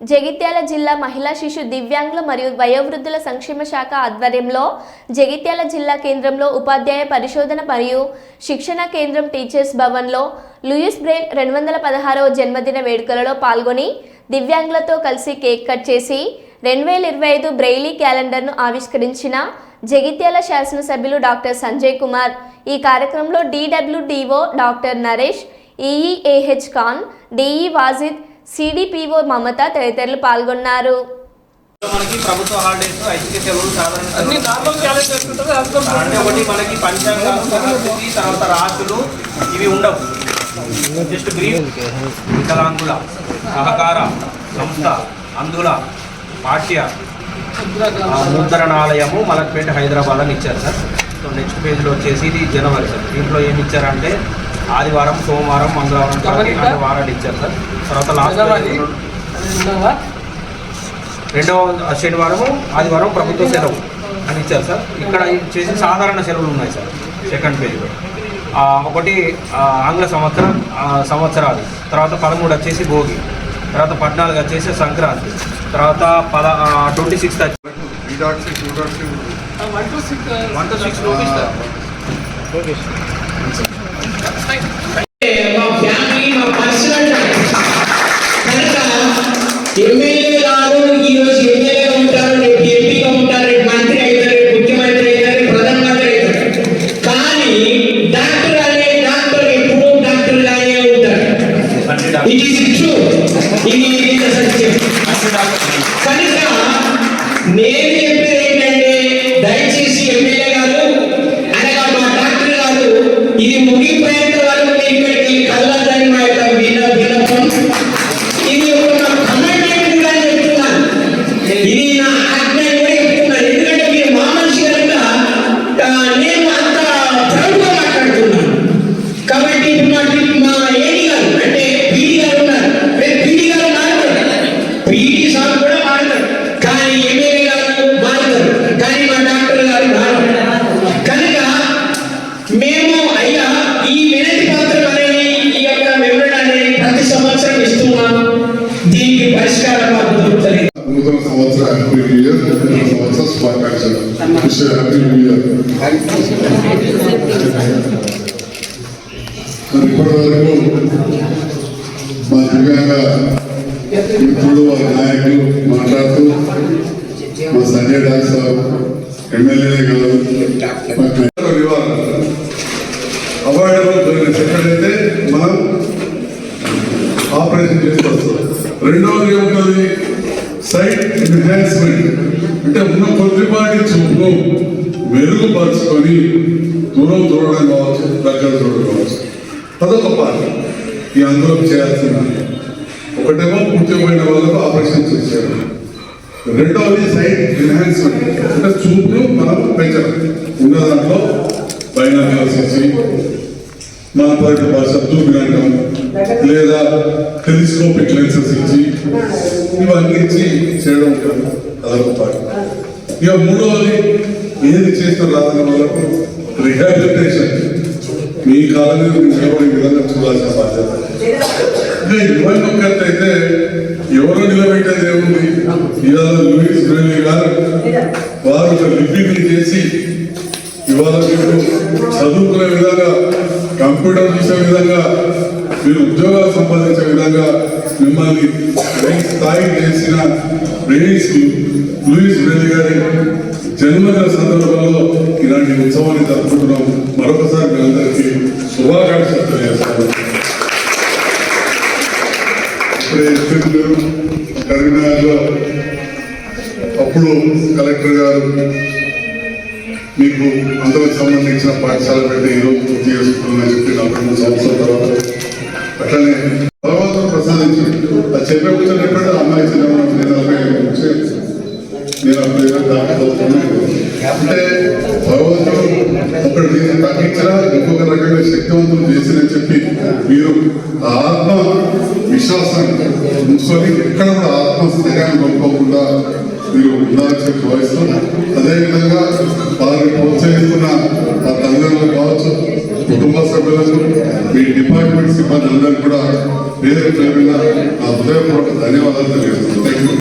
జగిత్యాల జిల్లా మహిళా శిశు దివ్యాంగుల మరియు వయోవృద్ధుల సంక్షేమ శాఖ ఆధ్వర్యంలో జగిత్యాల జిల్లా కేంద్రంలో ఉపాధ్యాయ పరిశోధన మరియు శిక్షణ కేంద్రం టీచర్స్ భవన్లో లూయిస్ బ్రెయిల్ రెండు వందల పదహారవ జన్మదిన వేడుకలలో పాల్గొని దివ్యాంగులతో కలిసి కేక్ కట్ చేసి రెండు వేల ఇరవై ఐదు బ్రెయిలీ క్యాలెండర్ను ఆవిష్కరించిన జగిత్యాల శాసనసభ్యులు డాక్టర్ సంజయ్ కుమార్ ఈ కార్యక్రమంలో DWDO doctor Naresh EEAH Khan DE Wajid CDPO Mamata తదితరులు పాల్గొన్నారు. మనకి ప్రభుత్వ హాలిడేస్ ఐచ్ఛిక సెలవులు సాధారణ ఒకటి మనకి సంస్కృతి తర్వాత రాశులు ఇవి ఉండవు. జస్ట్ బ్రీఫ్ వికలాంగుల సహకార సంస్థ అందుల పాఠ్య ముద్రణాలయము మలక్పేట హైదరాబాద్ అని ఇచ్చారు సార్. సో నెక్స్ట్ పేజ్లో వచ్చేసి ఇది జనవరి సార్. దీంట్లో ఏమి ఇచ్చారంటే ఆదివారం సోమవారం మంగళవారం వారాలు ఇచ్చారు సార్. తర్వాత లాస్ట్? రెండవ? శనివారం ఆదివారం ప్రభుత్వ సెలవు అని ఇచ్చారు సార్. ఇక్కడ చేసి సాధారణ సెలవులు ఉన్నాయి సార్ సెకండ్ పేజ్లో ఒకటి ఆంగ్ల సంవత్సరం ఆ, సంవత్సరాలు. తర్వాత పదమూడు వచ్చేసి భోగి. తర్వాత పద్నాలుగు వచ్చేసి సంక్రాంతి. తర్వాత పద twenty sixth six one two two MLA గారు ఈరోజు ఎమ్మెల్యేగా ఉంటారు రేపు ఎంపీగా ఉంటారు రేపు మంత్రి అవుతారు రేపు ముఖ్యమంత్రి అవుతారు రేపు ప్రధానమంత్రి అవుతారు. కానీ డాక్టర్ అనే డాక్టర్ ఎప్పుడూ డాక్టర్ లాగే ఉంటారు. ఇట్ ఈస్ ట్రూ ఇది ఇది సత్యం. కనుక నేను చెప్పేది ఏంటంటే దయచేసి ఎమ్మెల్యే గారు అనగా మా డాక్టర్ గారు ఇది ముగిపోయేంత ఇది సంవత్సర హ్యాపీ న్యూ ఇయర్ నూతన సంవత్సర శుభాకాంక్షలు విష్ హ్యాపీ న్యూ ఇయర్ మరి ఇప్పటి మా దివ్యాంగ మిత్రుడు వారి నాయకులు మాట్లాడుతూ మా సంజయ్ డాక్ సార్ ఎమ్మెల్యే గారు మాకు అవాయిడబుల్ ఎక్కడైతే మనం ఆపరేషన్ చేసి వస్తాం రెండవది సైట్ ఎన్హాన్స్మెంట్ అంటే ఉన్న కొద్దిపాటి చూపు మెరుగుపరుచుకొని దూరం చూడడం కావచ్చు దగ్గర చూడడం కావచ్చు. అదొక పార్ట్ ఈ అందరం చేయాల్సిన ఒకటేమో పూర్తిపోయిన వాళ్ళకు ఆపరేషన్ చేశారు. రెండవది సైట్ ఎన్హాన్స్మెంట్ అంటే చూపు మనం పెంచడం. ఉన్న దాంట్లో బైనామియల్స్ ఇచ్చి మన పరిట భాష వినడం లేదా టెలిస్కోపిక్ లెన్సెస్ ఇచ్చి ఇవన్నీ ఇచ్చి చేయడం ఉంటుంది అదొక ఇక మూడవది ఏది చేసిన రాత్రి వాళ్ళకు రిహాబిలిటేషన్ మీ కాలంలో నిలబడి విధంగా చూడాల్సిన బాధ్యత. ఇంకా ఇరవై ఒక్కటైతే ఎవరు నిలబెట్టేది ఏముంది ఇవాళ లూయిస్ బ్రెయిలీ గారు వారు ఒక లిపిని చేసి ఇవాళ మీరు చదువుకునే విధంగా కంప్యూటర్ చూసే విధంగా మీరు ఉద్యోగాలు సంపాదించే విధంగా మిమ్మల్ని స్థాయికి చేసిన బ్రెయిన్స్ లూయిస్ బ్రెయిలీ గారి జన్మదిన సందర్భంలో ఇలాంటి ఉత్సవాన్ని జరుపుకుంటున్నాం. మరొకసారి మీ అందరికీ శుభాకాంక్షలు తెలియజేస్తాను. ఇప్పుడే కరీంనగర్లో అప్పుడు కలెక్టర్ గారు మీకు అందరికి సంబంధించిన పాఠశాల పెట్టి ఈరోజు పూర్తి చేసుకుంటుందని చెప్పి నలభై మూడు సంవత్సరాల తర్వాత అట్లనే భగవంతుడు ప్రసాదించి అది చెప్పే కూర్చొని ఎప్పుడైతే అమ్మాయి చిన్న నేను నలభై ఐదు నుంచి నేను అప్పుడు ఏదో అంటే భగవంతుడు ఒకటి నేను తగ్గించినా ఇంకొక రకంగా శక్తివంతులు చేసినని చెప్పి మీరు ఆత్మ విశ్వాసం ఉంచుకొని ఎక్కడ కూడా ఆత్మస్థైర్యాన్ని కోల్పోకుండా మీరు ఉండాలని చెప్పి భావిస్తూ అదేవిధంగా వారిని ప్రోత్సహిస్తున్న. కుటుంబ సభ్యులకు మీ డిపార్ట్మెంట్ సిబ్బంది అందరూ కూడా పేరు పేరున నా హృదయపూర్వక ధన్యవాదాలు తెలియజేస్తున్నాను.